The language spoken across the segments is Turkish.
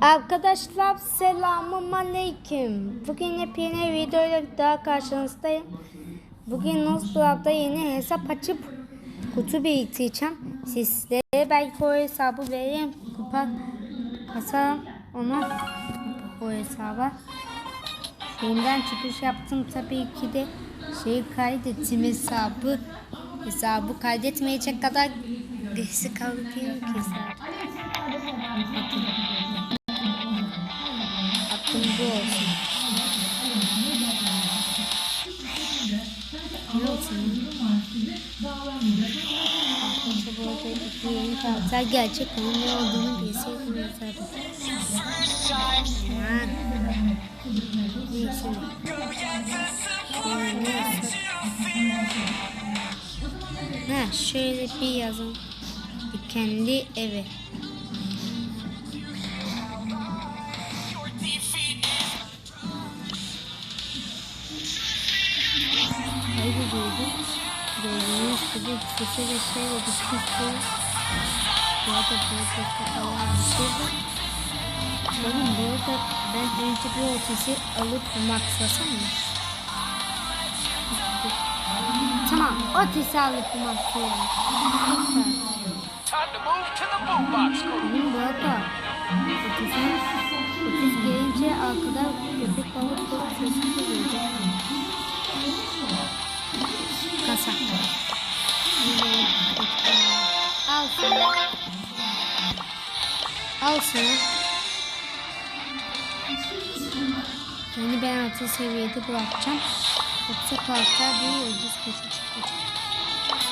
Arkadaşlar selamun aleyküm. Bugün yepyeni videoyla daha karşınızdayım. Bugün Nosblab'da yeni hesap açıp kutu biriktireceğim. Sizlere belki o hesabı vereyim. Kupa kasarım onu o hesaba. Şeyimden çıkış yaptım tabii ki de şeyi kaydettim hesabı. Hesabı kaydetmeyecek kadar gerisi kaldı ki hesabı. Aklım bu olsun. Ne olsun? Karakter gelecek. Onun ne olduğunu. Ha. Neyse. Şöyle neyse. Ha şöyle bir yazın. Kendi evi. Gördüğünüz gibi sese ve şeyle düşmüştü. Bu arada burada kafalar bir şey var. Benim bu arada ben önce bir otisi alıp maksasam mı? Tamam, otisi alıp group. Benim bu arada otisin otis gelince arkada köpek balık çok sesli geliyor. Al sana. Yani ben altı seviyede bırakacağım. Yoksa karakter bir yıldız köşe çıkacak.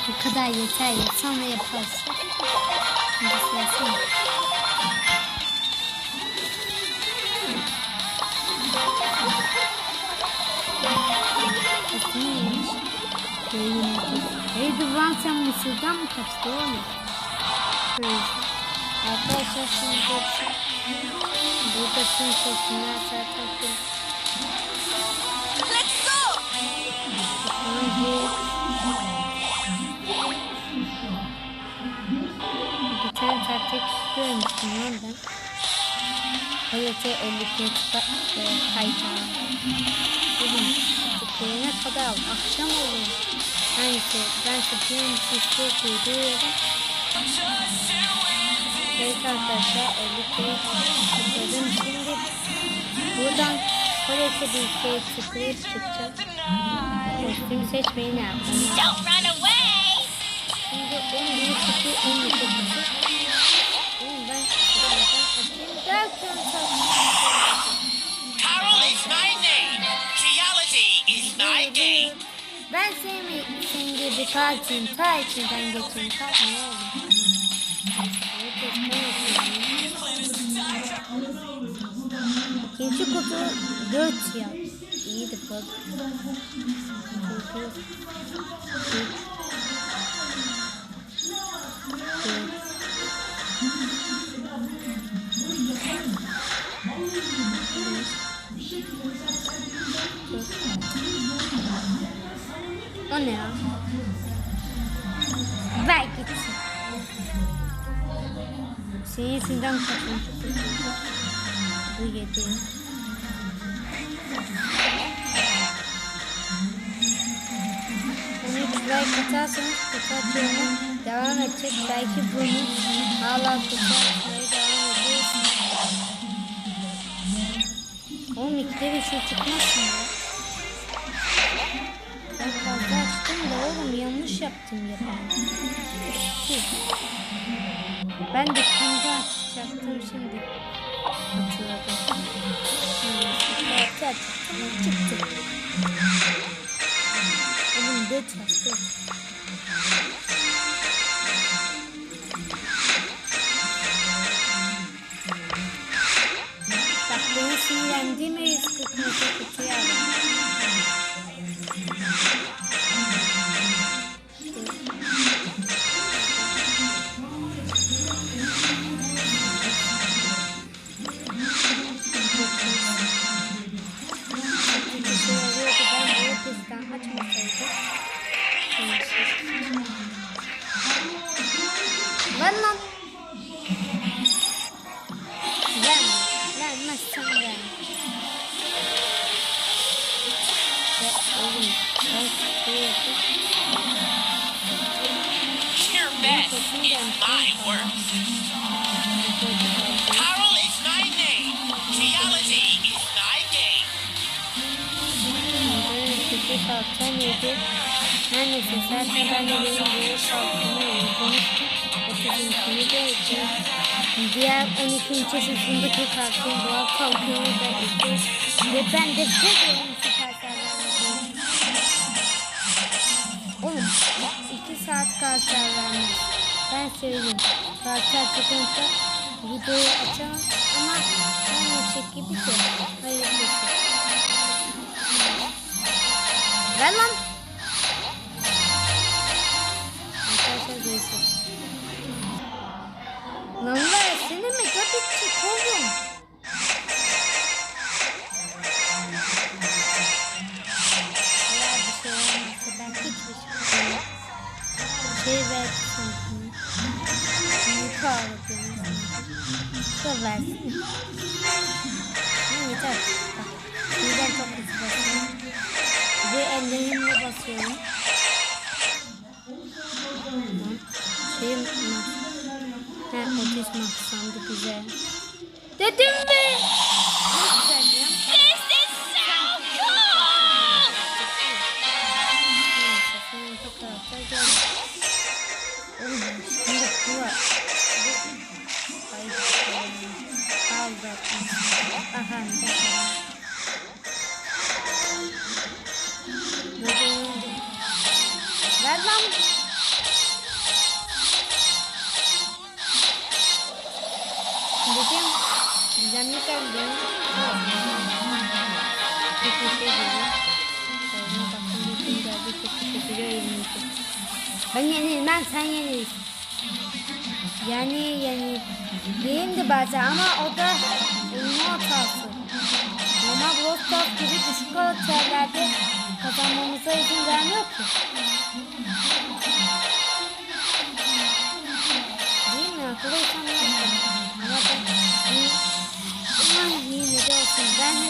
Bu kadar yeter ya. Sonra yaparsın. Şimdi sırası Aslında neymiş? Beyin Hey Duran sen Mısır'dan mı kaçtı oğlum? Şöyle. Arkadaşlar şimdi burada tüm seçimler zaten. Let's go! Bir tane taktik görmüştüm lan ben. Hayatı 50 kere kayacağım. Dedim tıklayana kadar akşam olur. Neyse ben sıkıyorum sisli kuyruğuyordum. Evet arkadaşlar 50 kere tıkladım. Şimdi buradan Kore'de bir şey tıklayıp çıkacağım. Kostümü seçmeyi ne yapalım? Don't run away! Şimdi 11 kutu 12 kutu. Oğlum ben kutulardan açayım derken Carol is my name. Geology is my game. Ben sevmeyi senin gibi kartın ta içinden geçeyim. Kalk ne oldu? Kutu 4 ya. İyiydi dört. O ne ya? Ver gitsin. Senin yüzünden kaçmış. Bu yedi. Atarsanız kutu atmaya devam edecek. Belki bunu hala edeceğiz. Oğlum ikide bir şey çıkmaz mı? Ben fazla açtım da oğlum yanlış yaptım ya ben. De kendi açacaktım şimdi. Hatırladım. Şimdi kartı açtım. Çıktı. Oğlum dört yap 86'dan 7. Her neyse sen ben de benim bu şarkımı unutmuştum. 32'ni de yedim. Diğer 12. sınıfındaki kartım Boğa Kalkıyor'u da yedim. Ve ben de bir bölüm Oğlum 2 saat kartlar vermiş. Ben söyleyeyim. Kartlar çıkınca videoyu açamam ama ben çekip bir şey. Hayırlısı. Ver lan. Arkadaşlar görüşürüz. Lan ver seni mi? Ki oğlum. Eğer bir şey olmazsa ben hiçbir şey yok. Şey ver sanki. Yuka ağrıtıyorum. Da versin. Yeter. Bak. Birden çok hızlı Ve ellerimle basıyorum. Tamam. Şeyim Ha otis maksamdı güzel. Dedim mi? Ne geldi. Teşekkür. Ben yenilmem sen yenilirsin. Yani yani değildi bazen ama o da oyunun hatası. Brawl Stars gibi düşük karakterlerde kazanmamıza izin vermiyor ki. Değil mi? Akıllıysam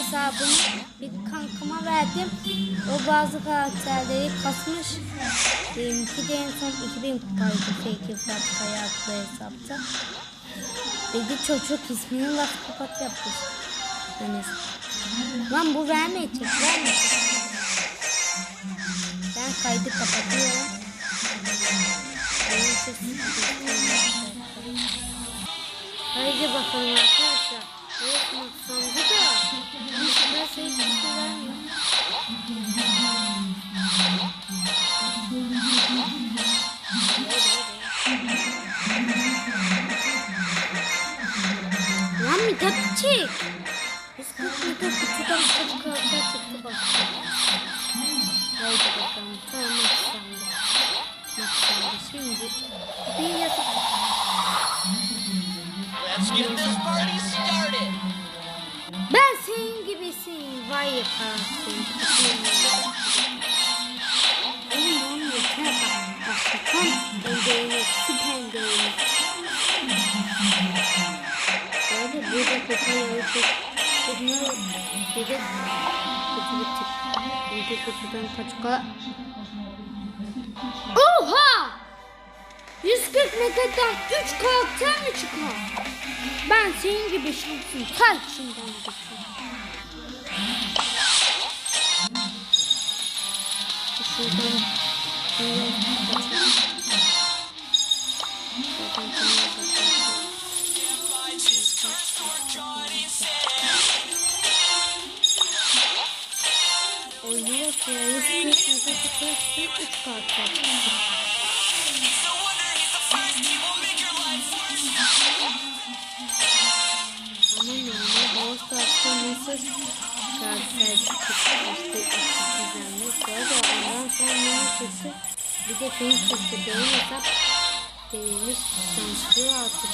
hesabımı bir kankama verdim. O bazı karakterleri kasmış. Benimki de en son 2000 kupaydı. Fake Fırat Kaya adlı hesapta. Dedi çocuk ismini laf kapat yapmış. Yani Lan bu vermeyecek, vermeyecek. Ben kaydı kapatıyorum. Haydi bakalım arkadaşlar. Evet Mithat Çünkü kutudan kadar. Oha! 140 metreden 3 karakter mi çıkar? Ben senin gibi şansım kaç şimdiden geçiyor. Şuradan şuradan 140 metreden 3 karakter çıktı. Aman yani Brawl Stars'ta nasıl karakter çıktı işte düzenli. Sonra ondan sonra ne çıktı? Bir de film çıktı. Benim hesap değilmiş. Şanslı artık.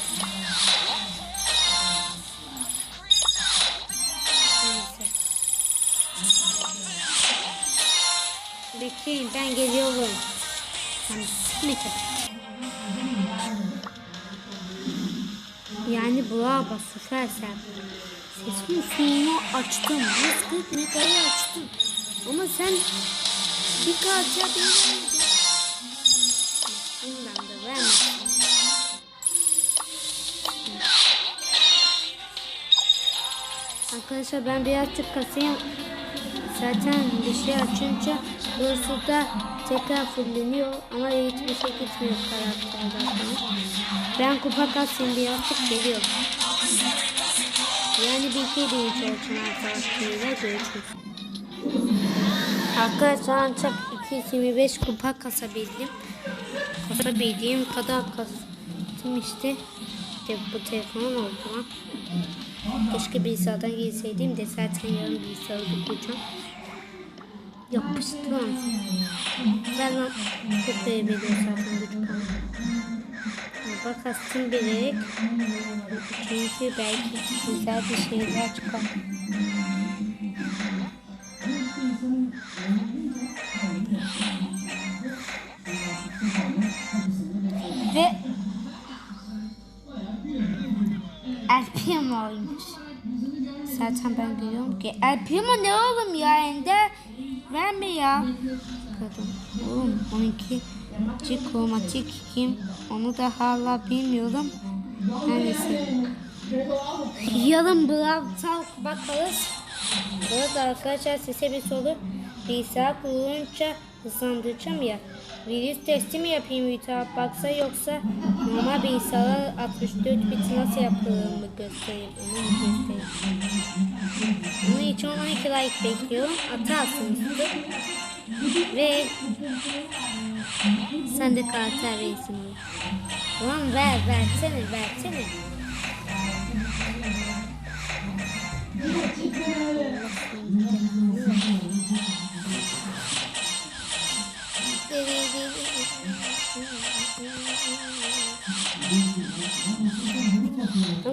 Bekleyin ben geliyorum. Yani bravo süpersen. Sesin suyunu açtım. 140 metreye açtım. Ama sen bir kalça değilmedin. Bundan da vermedim. Arkadaşlar ben birazcık kasayım. Zaten bir şey açınca burası da tekrar fulleniyor ama hiçbir şey gitmiyor karakterden. Ben kupa kasayım birazcık geliyorum. Yani bir şey değil olsun arkadaşlarıyla görüşürüz. Arkadaşlar ancak 225 kupa kasabildim. Kasabildiğim kadar kastım işte. İşte bu telefonun oldu. Keşke bilgisayardan girseydim de zaten yarın bilgisayarı kuracağım. Yapıştı lan. Ben çok beğenmedim zaten bu çıkanı. Bak kastım bilerek. Çünkü belki güzel bir şeyler çıkar. Ve El Primo'ymuş. Zaten ben biliyorum ki El Primo ne oğlum ya Ender? Verme ya. Kadın. Oğlum 12 Cik kromatik kim? Onu da hala bilmiyorum. Neyse. Yarın Brawl Talk bakarız. Arada arkadaşlar size bir soru. Bilgisayar kurulunca hızlandıracağım ya. Virüs testi mi yapayım YouTube baksa yoksa normal bilgisayar 64 bit nasıl yapılır mı göstereyim onu göstereyim. Bunun için 12 like bekliyorum. Atarsınız Ve sen de karakter reisin. Ulan ver versene versene.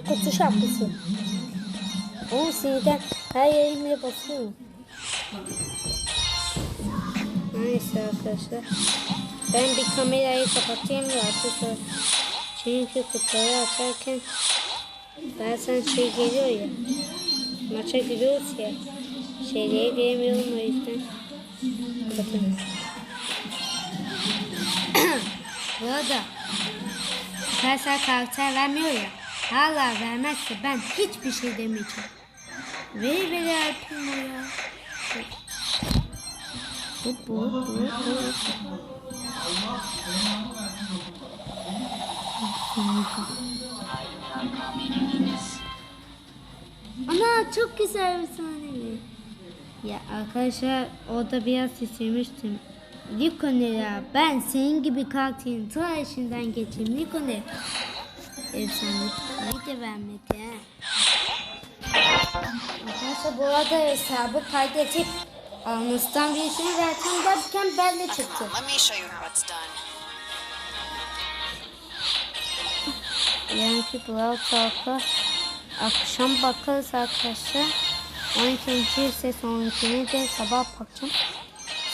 Kutu şapkası. Oğlum sinirden her yerimle basıyorum. Neyse arkadaşlar. Ben bir kamerayı kapatayım da artık. Çünkü kutuları açarken bazen şey geliyor ya. Maça giriyoruz ya. Şeylere giremiyorum o yüzden. Bakın. Bu arada Süpersel karakter vermiyor ya. Hala vermezse ben hiçbir şey demeyeceğim. Ver ver Alpimo ya. Bu bu bu bu. Ana çok güzel bir sahne. Ya arkadaşlar orada biraz istemiştim. Likonera ben senin gibi karakterin ta işinden geçeyim Likonera. Efsane parayı da vermedi. Arkadaşlar bu arada hesabı kaydedip alnıstan birisini verken derken belli çıktı. Let me show you how it's done. Yarınki Brawl Talk'a akşam bakarız arkadaşlar. 12. ise sonrakini de sabah bakacağım.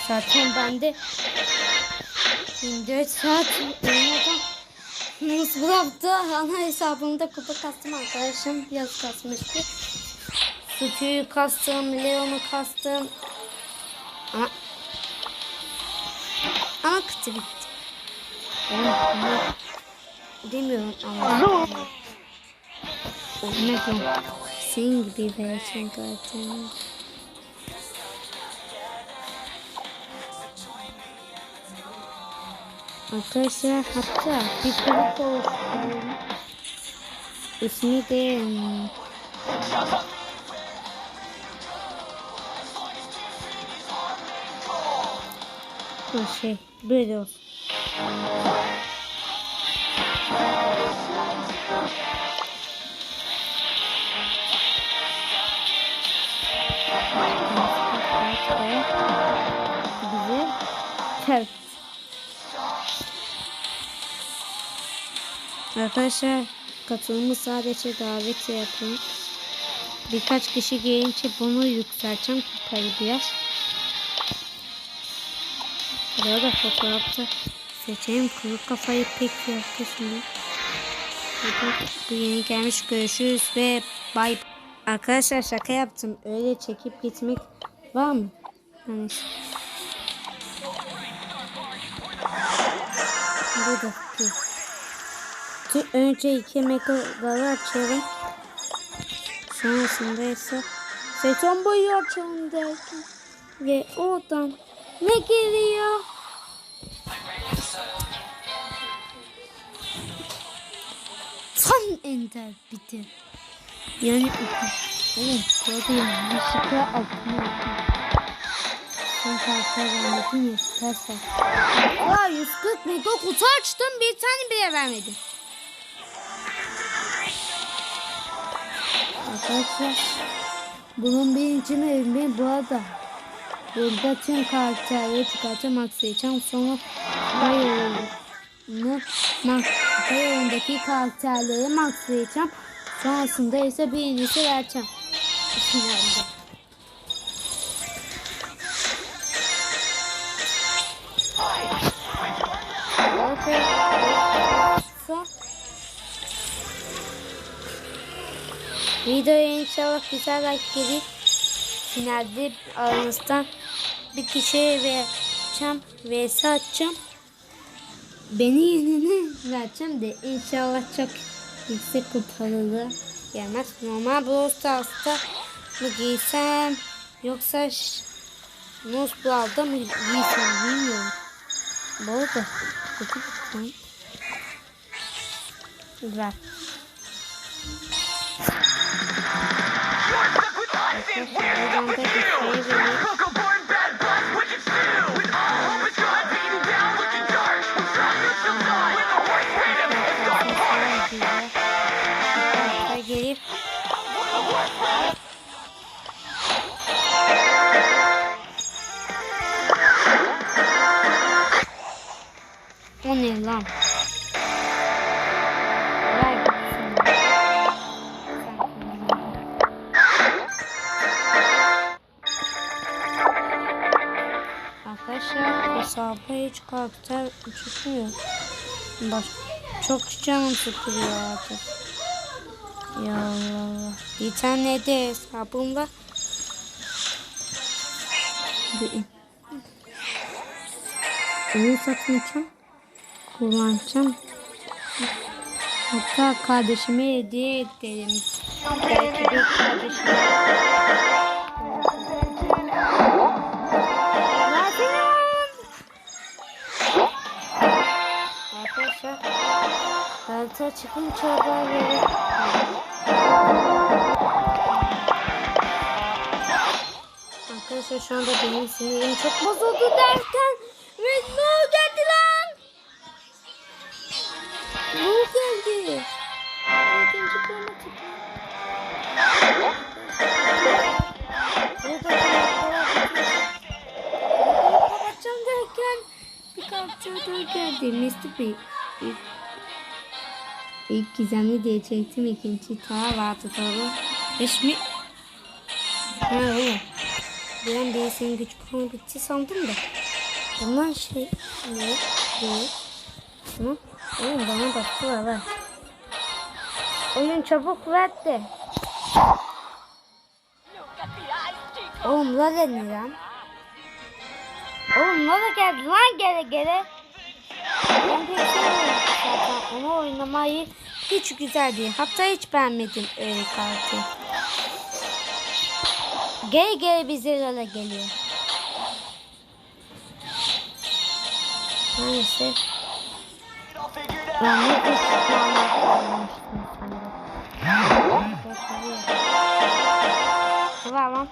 Zaten ben de 24 saat uyumadan Neyse bu hafta ana hesabımda kupa kastım arkadaşım biraz kasmıştı. Sucu'yu kastım, Leon'u kastım. Ama, ama kıtı bitti. Oğlum, ama demiyorum ama. Ne diyorum? Senin gibi versin zaten. Arkadaşlar hatta bir grup oluşturuyorum. İsmi de o şey böyle olsun. Bizi terk Arkadaşlar katılımı sadece davet yapın. Birkaç kişi gelince bunu yükselteceğim kupayı biraz. Burada fotoğrafta seçeyim kuru kafayı pek kesinlikle. Bu yeni gelmiş görüşürüz ve bay. Arkadaşlar şaka yaptım. Öyle çekip gitmek var mı? Hani Burada. Ki Önce iki megaları açıyorum. Sonrasında ise sezon boyu açalım derken ve oradan ne geliyor? Tam ender bitti. Yani oğlum burada yanlışlıkla altına okudum. Son karakter vermedin ya istersen. Ya 140 mega kutu açtım bir tane bile vermedim. Arkadaşlar bunun birinci bölümü bu arada. Burada tüm karakterleri çıkartacağım aksayacağım sonra Bayolunu Bayolundaki karakterleri maxlayacağım. Sonrasında ise birincisi vereceğim. Son. Videoya inşallah güzel like gelir. Finalde aranızdan bir kişiye vereceğim ve satacağım. Beni yenene vereceğim de inşallah çok yüksek kupalı gelmez. Normal Brawl Stars'ta mı giysem yoksa Nose Brawl'da mı giysem bilmiyorum. Bu arada kötü bir Güzel. Buradan da bir şey vereyim. O ne lan? Arkadaşlar hesaba hiç karakter çıkmıyor. Bak çok canım sıkılıyor artık. Ya Allah Allah. Bir tane de hesabım var. Onu satmayacağım. Kullanacağım. Hatta kardeşime hediye edelim. Belki bir kardeşime. Harita çıkınca haber. Arkadaşlar şu anda benim sinirim çok bozuldu derken ve ne geldi lan? Ne geldi? İkinci bölüme çıktı. Kapatacağım derken bir daha geldi. Mr. Bey. İlk, gizemli diyecektim. ikinci ta vardı tabi. Beş mi? Ha oğlum. Bir an birisinin güç puanı bitti sandım da. Bunlar şey ne? Ne? Tamam. Oğlum bana baktılar ver. Oyun çabuk ver de. Oğlum la ne lan? Oğlum la geldi lan gele gele. Onu oynamayı hiç güzel değil. Hatta hiç beğenmedim öyle kartı. Gele bize öyle geliyor. Maalesef. Ben ne. Tamam.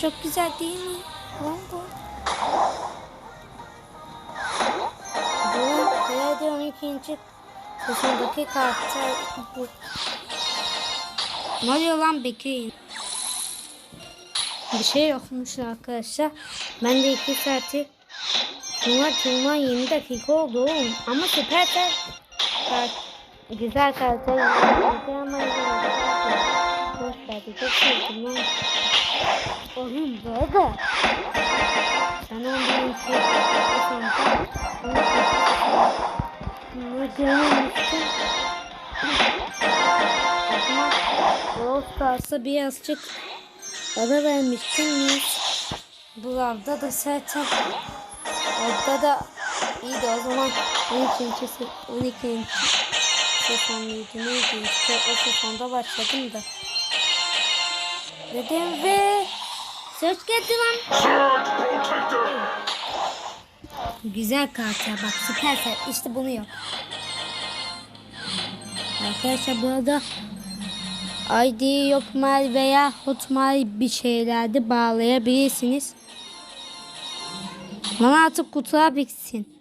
Çok güzel değil mi? Lan bu. Bu Gladion ikinci sezondaki karakter bu. Ne oluyor lan bekleyin. Bir şey yokmuş arkadaşlar. Ben de iki saati Şuna tırman 20 dakika oldu oğlum. Ama süper kar güzel karakter. Güzel ama güzel. Boş verdi. Çok sevdim lan. Oğlum böyle. Sen on birinci. Bunu görmemiştim. Ama Brawl Stars'a birazcık ara vermiştim. Buralarda da zaten Orada da iyiydi o zaman 12. se- 12. sezon muydu neydi işte o sezonda başladım da. Dedim ve söz geldi lan. Güzel karakter bak süpersen işte bunu yap. Arkadaşlar bu arada ID Yokmail veya Hotmail bir şeylerde bağlayabilirsiniz. Bana artık kutuğa bitsin.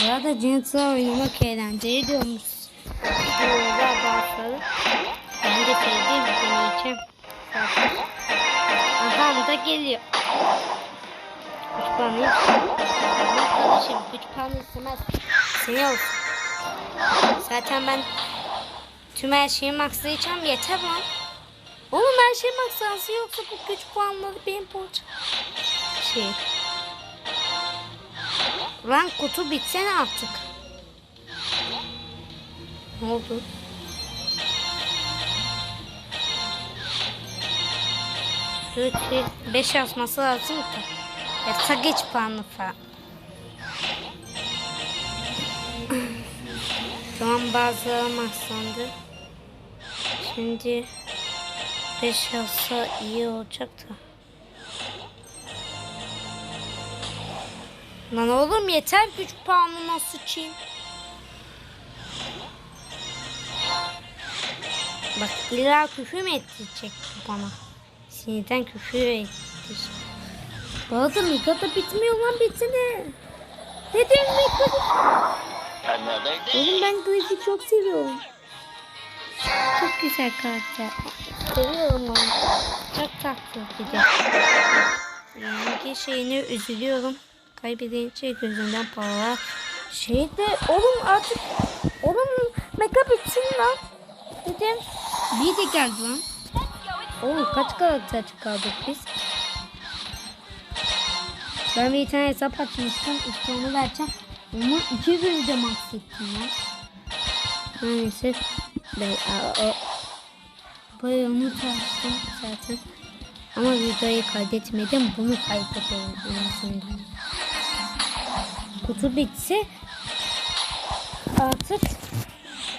Bu arada Janitor oynamak eğlenceli diyormuş. Diyorlar bazıları. Ben de sevdiğim deneyeceğim. Zaten. Aha da geliyor. Kardeşim küçük panı istemez. Seni olsun. Zaten ben tüm her şeyi maxlayacağım yeter lan. Oğlum her şey maksansı yoksa bu güç puanları benim borcum. Şey. Lan kutu bitsene artık. Ne oldu? Dört, beş yazması lazım da. Yasa geç puanlı falan. tamam bazıları mahsandı. Şimdi 5 yazsa iyi olacak da. Lan oğlum yeter güç puanına sıçayım. Bak illa küfür mü ettirecek bana? Sinirden küfür ettirecek. Bazı Mika da bitmiyor lan bitsene. Neden Mika? Another day. Oğlum ben Glitch'i çok seviyorum. Çok güzel karakter. Seviyorum onu. Çok tatlı bir de. Yenilgi şeyine üzülüyorum. Kaybedince gözünden paralar. Şey de oğlum artık oğlum mega bitsin lan. Dedim. Bir de geldi lan. Oğlum kaç karakter çıkardık biz? Ben bir tane hesap açmıştım. İşte onu vereceğim. Onu iki günde max ettim lan. Maalesef ben a, o onu çalıştım zaten. Ama videoyu kaydetmedim. Bunu kaydediyorum. anasını. Kutu bitse artık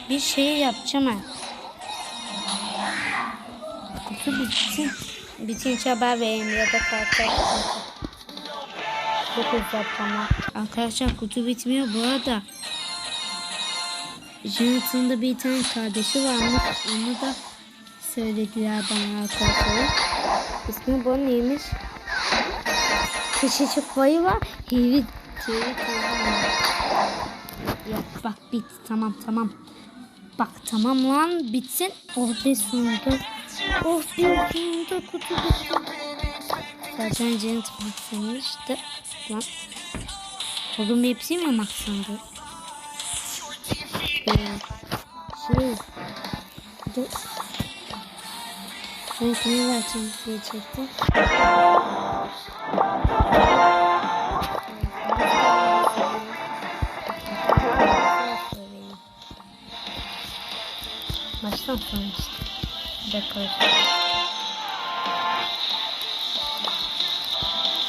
bir şey yapacağım ben. Kutu bitsin. Bitince haber vereyim ya da karakter Çok uzatacağım. Arkadaşlar kutu bitmiyor bu arada. Jonathan'ın da bir tane kardeşi varmış. Onu da söylediler bana arkadaşlar. İsmi bu neymiş? Küçücük boyu var. Hivi. Ya bak bit. Tamam tamam. Bak tamam lan bitsin. Oh be sonunda. Oh be sonunda kutu bitti. Zaten Janet maksanmıştı. Lan. Oğlum hepsi mi maksandı? Ee, şey. Dur. Ben seni vereceğim diyecektim. Baştan sonra işte. Bir dakika.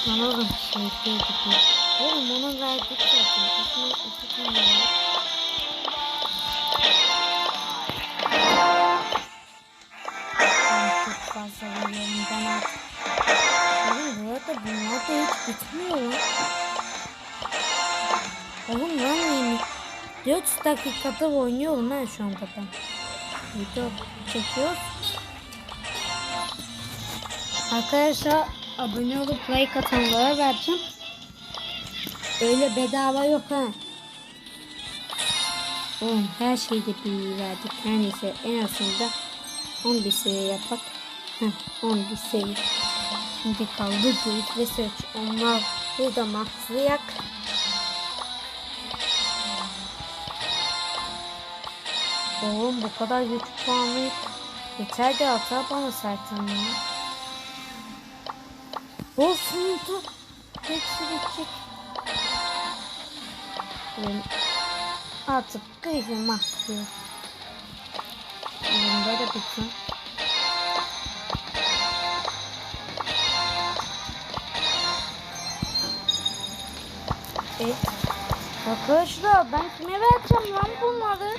Lan oğlum şey şey gibi. Oğlum onu verdik zaten. Osman iki tane var. Ben çok fazla veriyorum ben artık. Oğlum bu arada bunlar da hiç bitmiyor lan. Oğlum Arkadaşlar abone olup like atanlara vereceğim. Öyle bedava yok ha. Oğlum her şeyde bir verdik. Her neyse en azından 11 seviye yapak. Heh, 11 seviye. Şimdi kaldı Grid ve Search. Onlar burada maxlayak. Oğlum bu kadar YouTube puanı yeter de hata bana zaten. Olsun dur. Hepsi bitecek. Benim artık Grid'i maxlıyor. Oğlum böyle bitsin. Evet. Arkadaşlar ben kime vereceğim lan bunları?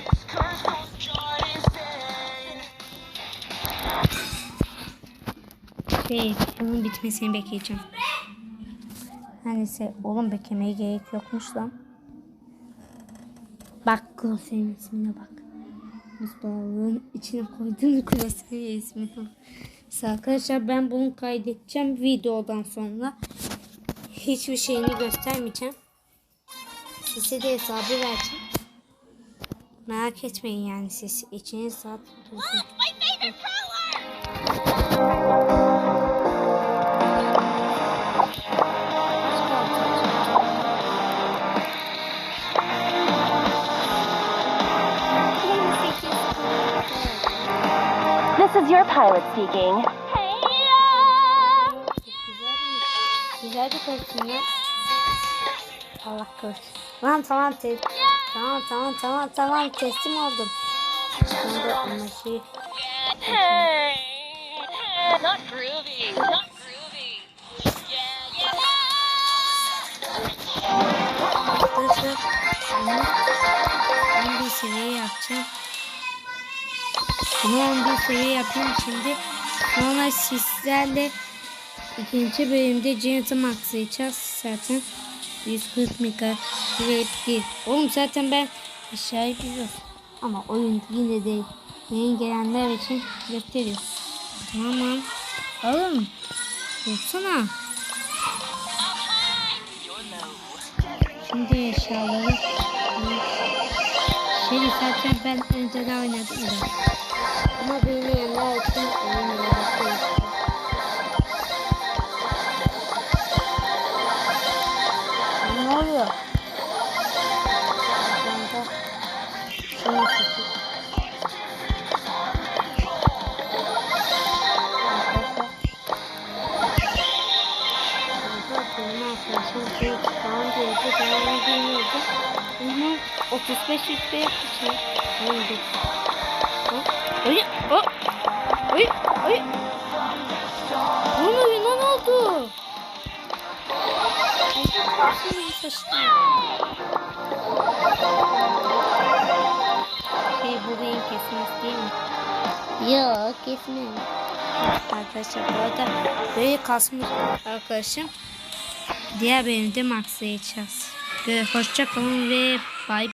Şey, bunun bitmesini bekleyeceğim. Her neyse, oğlum beklemeye gerek yokmuş lan. Bak Klose'nin ismine bak. Mustafa'nın içine koyduğum Klose'nin ismine bak. Arkadaşlar ben bunu kaydedeceğim videodan sonra. Hiçbir şeyini göstermeyeceğim. Size de hesabı vereceğim. Merak etmeyin yani siz içiniz rahat dursun. İs your pilot speaking. Güzel bir kostüm ya. Allah korusun. Lan tamam te tamam tamam tamam tamam teslim oldum. Şimdi ama şey Hey, hey, not groovy, not groovy. Yeah, yeah. arkadaşlar bunu 11 seviye yapacağım. Bunu 11 seviye yapayım şimdi. Sonra sizlerle ikinci bölümde Jonathan maxlayacağız zaten. 140 mega değil. Oğlum zaten ben aşağıya biliyorum. Ama oyun yine de yeni gelenler için gösteriyor. Tamam. Oğlum. Dursana. Şimdi eşyaları Şey zaten ben önceden oynadım. Ama bilmeyenler için oyun 35 yüzde yapmışım. Oldu. Ay, ay, ay, ay. Ne oluyor lan oldu? Ay, şimdi şaşırdım. Şey bu beyin kesmez değil mi? Yok kesmem. Arkadaşlar bu arada böyle kasmış arkadaşım. Diğer bölümde maxlayacağız. Hoşça kalın ve